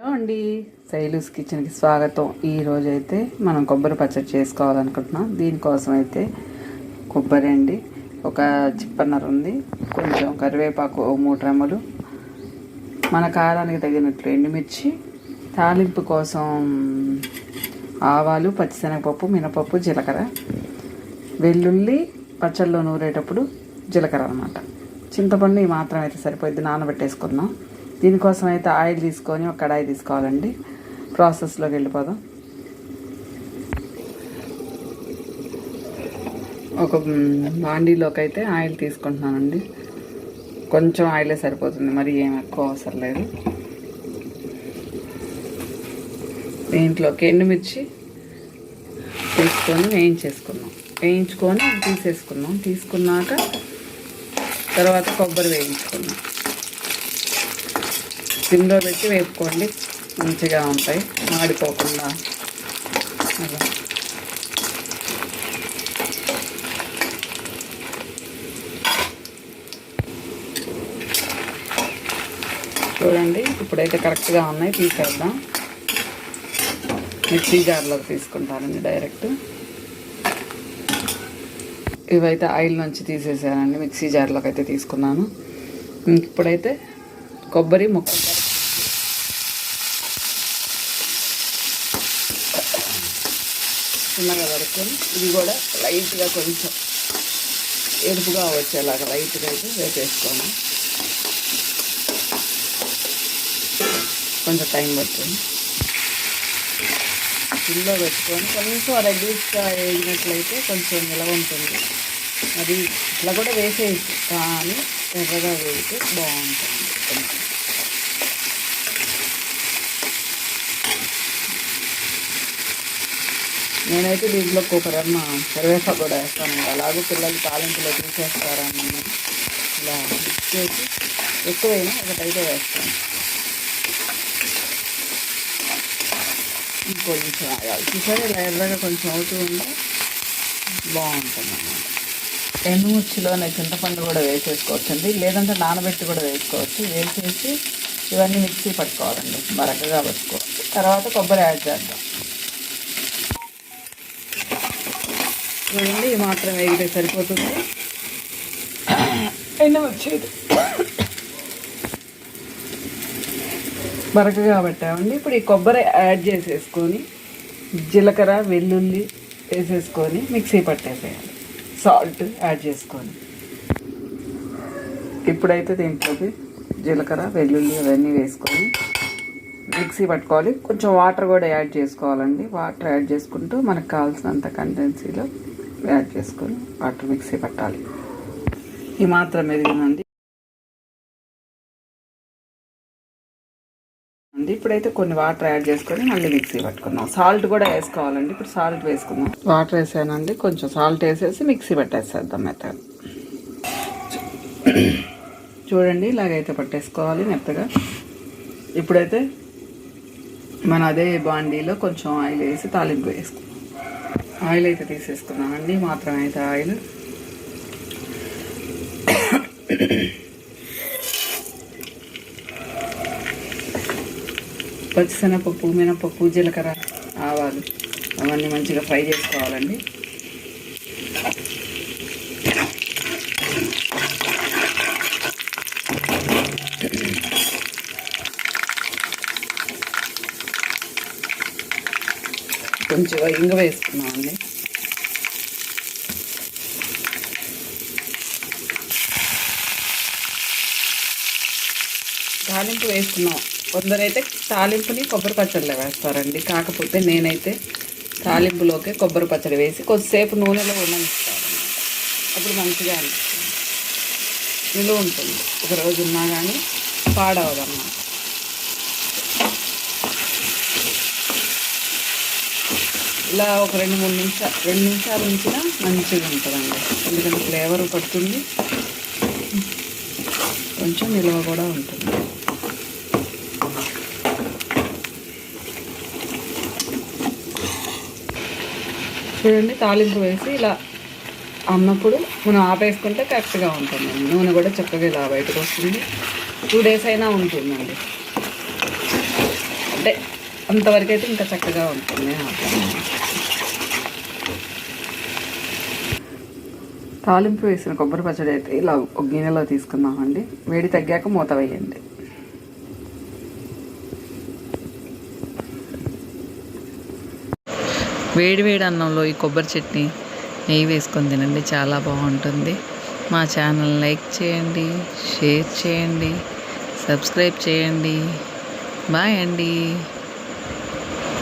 Hello అండి. శైలుస్ కిచెన్కి స్వాగతం. ఈరోజు అయితే మనం కొబ్బరి పచ్చడి చేసుకోవాలనుకుంటున్నాం. దీనికోసం అయితే కొబ్బరి అండి ఒక చిప్పన్నర ఉంది కొంచెం కరివేపాకు ఓ మూడు రెమ్మలు మన కారానికి తగినట్లు ఎండుమిర్చి తాలింపు కోసం ఆవాలు పచ్చిశనగపప్పు మినపప్పు జీలకర్ర వెల్లుల్లి పచ్చళ్ళలో నూరేటప్పుడు జీలకర్ర అనమాట చింతపండు ఈ మాత్రం అయితే సరిపోద్ది నానబెట్టేసుకుందాం. దీనికోసం అయితే ఆయిల్ తీసుకొని ఒక కడాయి తీసుకోవాలండి. ప్రాసెస్లోకి వెళ్ళిపోదాం. ఒక బాండీలోకి అయితే ఆయిల్ తీసుకుంటున్నానండి. కొంచెం ఆయిలే సరిపోతుంది. మరి ఏం ఎక్కువ అవసరం లేదు. దీంట్లోకి ఎండుమిర్చి తీసుకొని వేయించేసుకున్నాం వేయించుకొని తీసేసుకున్నాం తీసుకున్నాక తర్వాత కొబ్బరి వేయించుకున్నాం సిమ్లో పెట్టి వేపుకోండి. మంచిగా ఉంటాయి. మాడిపోకుండా. అలా. చూడండి. ఇప్పుడైతే కరెక్ట్గా ఉన్నాయి. తీసేద్దాం. మిక్సీ జార్లోకి తీసుకుంటానండి డైరెక్ట్. ఇవైతే ఆయిల్ నుంచి తీసేసానండి. మిక్సీ జార్లోకి అయితే తీసుకున్నాను. ఇప్పుడైతే కొబ్బరి ముక్కలు చిన్నగా వరుకొని ఇది కూడా లైట్గా కొంచెం ఎరుపుగా వచ్చేలాగా లైట్గా అయితే వేసేసుకోను కొంచెం టైం పడుతుంది. ఫుల్లో పెట్టుకొని కొంచెం రెడ్యూస్గా వేగినట్లయితే కొంచెం నిలవ ఉంటుంది. అది ఇట్లా కూడా వేసేయచ్చు కానీ ఎర్రగా వేస్తే బాగుంటుంది. నేనైతే దీంట్లో కూపరమ్మ కరివేపాకు కూడా వేస్తాను. అలాగే పిల్లలు తాలింపులో తీసేస్తారని ఇలా చేసి ఎక్కువైనా ఒకటైతే వేస్తాను. ఇంకొంచెం ఆగాలి. చూసారు ఇలా ఎర్రగా కొంచెం అవుతూ ఉంటే బాగుంటుంది అన్నమాట ఎండుమిర్చిలోనే చింతపండు కూడా వేసేసుకోవచ్చండి. లేదంటే నానబెట్టి కూడా వేసుకోవచ్చు. వేసేసి ఇవన్నీ మిక్సీ పట్టుకోవాలండి. బరకగా పట్టుకోవాలి. తర్వాత కొబ్బరి యాడ్ చేద్దాం. చూడండి ఈ మాత్రం వేగితే సరిపోతుంది. ఎండుమిర్చి బరకగా పెట్టామండి. ఇప్పుడు ఈ కొబ్బరి యాడ్ చేసేసుకొని జీలకర్ర వెల్లుల్లి వేసేసుకొని మిక్సీ పట్టేసేయాలి. సాల్ట్ యాడ్ చేసుకొని. ఇప్పుడైతే దీంట్లోకి జీలకర్ర వెల్లుల్లి అవన్నీ వేసుకొని మిక్సీ పట్టుకోవాలి. కొంచెం వాటర్ కూడా యాడ్ చేసుకోవాలండి. వాటర్ యాడ్ చేసుకుంటూ మనకు కావాల్సినంత కంటెన్సీలో యాడ్ చేసుకొని వాటర్ మిక్సీ పట్టాలి. ఈ మాత్రం ఎదిగిందండి ఇప్పుడైతే కొన్ని వాటర్ యాడ్ చేసుకొని మళ్ళీ మిక్సీ పట్టుకుందాం. సాల్ట్ కూడా వేసుకోవాలండి. ఇప్పుడు సాల్ట్ వేసుకుందాం. వాటర్ వేసానండి. కొంచెం సాల్ట్ వేసేసి మిక్సీ పట్టేసేద్దాం మెత్తగా. చూడండి ఇలాగైతే పట్టేసుకోవాలి మెత్తగా. ఇప్పుడైతే మన అదే బాండీలో కొంచెం ఆయిల్ వేసి తాలింపు వేసుకుందాం ఆయిల్ అయితే తీసేసుకున్నానండి. మాత్రం అయితే ఆయిల్. పచ్చిశనగపప్పు మినపప్పు జీలకర్ర ఆవాలు అవన్నీ మంచిగా ఫ్రై చేసుకోవాలండి. కొంచెం ఇంగ వేసుకున్నామండి. తాలింపు వేసుకున్నాం కొందరైతే తాలింపుని కొబ్బరి పచ్చడిలో వేస్తారండి. కాకపోతే నేనైతే తాలింపులోకి కొబ్బరి పచ్చడి వేసి కొద్దిసేపు నూనెలో ఉండనిస్తాను. అప్పుడు మంచిగా అనిపిస్తుంది. నిలువ ఉంటుంది. ఒక రోజు ఉన్నా కానీ పాడవదన్నమాట. ఇలా ఒక రెండు మూడు నిమిషాలు రెండు నిమిషాలు ఉంచినా మంచిగా ఉంటుందండి. ఎందుకంటే ఫ్లేవర్ పడుతుంది. కొంచెం నిల్వ కూడా ఉంటుంది. చూడండి తాలింపు వేసి ఇలా అన్నప్పుడు మనం ఆపేసుకుంటే కరెక్ట్గా ఉంటుంది నూనె కూడా చక్కగా ఇలా బయటకు వస్తుంది. టూ డేస్ అయినా ఉంటుందండి. అంటే అంతవరకు అయితే ఇంకా చక్కగా ఉంటుంది. తాలింపు వేసిన కొబ్బరి పచ్చడి అయితే ఇలా ఒక గిన్నెలో తీసుకుందామండి. వేడి తగ్గాక మూత వేయండి. వేడి వేడి అన్నంలో ఈ కొబ్బరి చట్నీ నెయ్యి వేసుకొని తినండి చాలా బాగుంటుంది. మా ఛానల్ లైక్ చేయండి షేర్ చేయండి సబ్స్క్రైబ్ చేయండి. బాయ్ అండి.